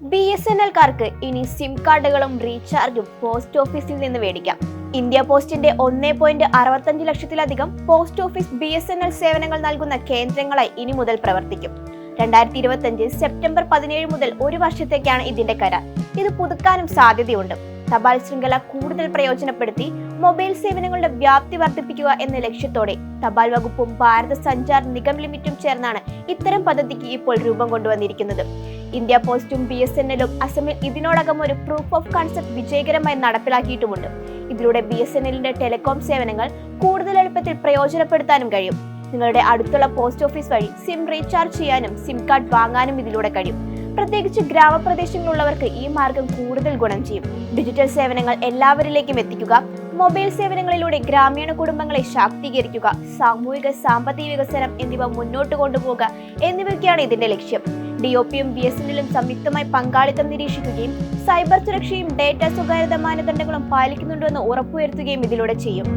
B S N എൽക്കാർക്ക് ഇനി SIM കാർഡുകളും റീചാർജും post ഓഫീസിൽ നിന്ന് മേടിക്കാം. ഇന്ത്യ പോസ്റ്റിന്റെ ഒന്നേ പോയിന്റ് അറുപത്തഞ്ച് ലക്ഷത്തിലധികം post office B S N L സേവനങ്ങൾ നൽകുന്ന കേന്ദ്രങ്ങളായി ഇനി മുതൽ പ്രവർത്തിക്കും. രണ്ടായിരത്തി ഇരുപത്തിയഞ്ച് സെപ്റ്റംബർ പതിനേഴ് മുതൽ ഒരു വർഷത്തേക്കാണ് ഇതിന്റെ കരാർ. ഇത് പുതുക്കാനും സാധ്യതയുണ്ട്. തപാൽ ശൃംഖല കൂടുതൽ പ്രയോജനപ്പെടുത്തി മൊബൈൽ സേവനങ്ങളുടെ വ്യാപ്തി വർദ്ധിപ്പിക്കുക എന്ന ലക്ഷ്യത്തോടെ തപാൽ വകുപ്പും ഭാരത സഞ്ചാർ നിഗം ലിമിറ്റും ചേർന്നാണ് ഇത്തരം പദ്ധതിക്ക് ഇപ്പോൾ രൂപം കൊണ്ടുവന്നിരിക്കുന്നത്. ഇന്ത്യ പോസ്റ്റും ബി എസ് എൻ എല്ലും അസമിൽ ഇതിനോടകം ഒരു പ്രൂഫ് ഓഫ് കൺസെപ്റ്റ് വിജയകരമായി നടപ്പിലാക്കിയിട്ടുമുണ്ട്. ഇതിലൂടെ ബി എസ് എൻ എല്ലിന്റെ ടെലികോം സേവനങ്ങൾ കൂടുതൽ എളുപ്പത്തിൽ പ്രയോജനപ്പെടുത്താനും കഴിയും. നിങ്ങളുടെ അടുത്തുള്ള പോസ്റ്റ് ഓഫീസ് വഴി സിം റീചാർജ് ചെയ്യാനും സിം കാർഡ് വാങ്ങാനും ഇതിലൂടെ കഴിയും. പ്രത്യേകിച്ച് ഗ്രാമപ്രദേശങ്ങളിലുള്ളവർക്ക് ഈ മാർഗം കൂടുതൽ ഗുണം ചെയ്യും. ഡിജിറ്റൽ സേവനങ്ങൾ എല്ലാവരിലേക്കും എത്തിക്കുക മൊബൈൽ സേവനങ്ങളിലൂടെ ഗ്രാമീണ കുടുംബങ്ങളെ ശാക്തീകരിക്കുക സാമൂഹിക സാമ്പത്തിക വികസനം എന്നിവ മുന്നോട്ട് കൊണ്ടുപോകുക എന്നിവയൊക്കെയാണ് ഇതിന്റെ ലക്ഷ്യം. ഡി ഒ പിയും ബി എസ് എൻ സംയുക്തമായി പങ്കാളിത്തം നിരീക്ഷിക്കുകയും സൈബർ സുരക്ഷയും ഡേറ്റ സ്വകാര്യത മാനദണ്ഡങ്ങളും പാലിക്കുന്നുണ്ടെന്ന് ഉറപ്പുവരുത്തുകയും ഇതിലൂടെ ചെയ്യും.